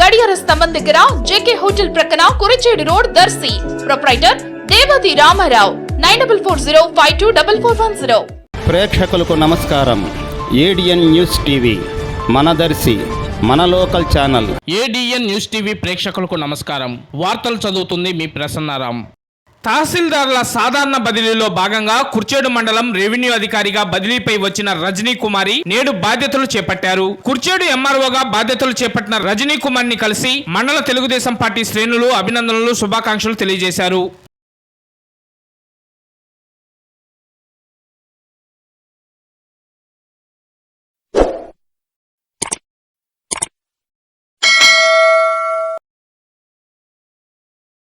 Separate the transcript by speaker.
Speaker 1: గడియార స్తంభం దగ్గర జేకే హోటల్ ప్రక్కన Kurichedu road Darsi. Proprietor Devathi Ramarao. Nine double four zero five two double four one zero.
Speaker 2: ప్రేక్షకులకు నమస్కారం. ఏడిఎన్ న్యూస్ టీవీ మనదర్శి మన local channel.
Speaker 3: ADN news TV ప్రేక్షకులకు నమస్కారం. వార్తలు చదువుతుంది మీ ప్రసన్నారాం. తహసీల్దార్ల సాధారణ బదిలీలో భాగంగా కుర్చేడు మండలం రెవెన్యూ అధికారిగా బదిలీపై వచ్చిన రజనీ కుమారి నేడు బాధ్యతలు చేపట్టారు. కుర్చేడు ఎంఆర్ఓగా బాధ్యతలు చేపట్టిన రజనీ కుమార్ని కలిసి మండల తెలుగుదేశం పార్టీ శ్రేణులు అభినందనలు శుభాకాంక్షలు తెలియజేశారు.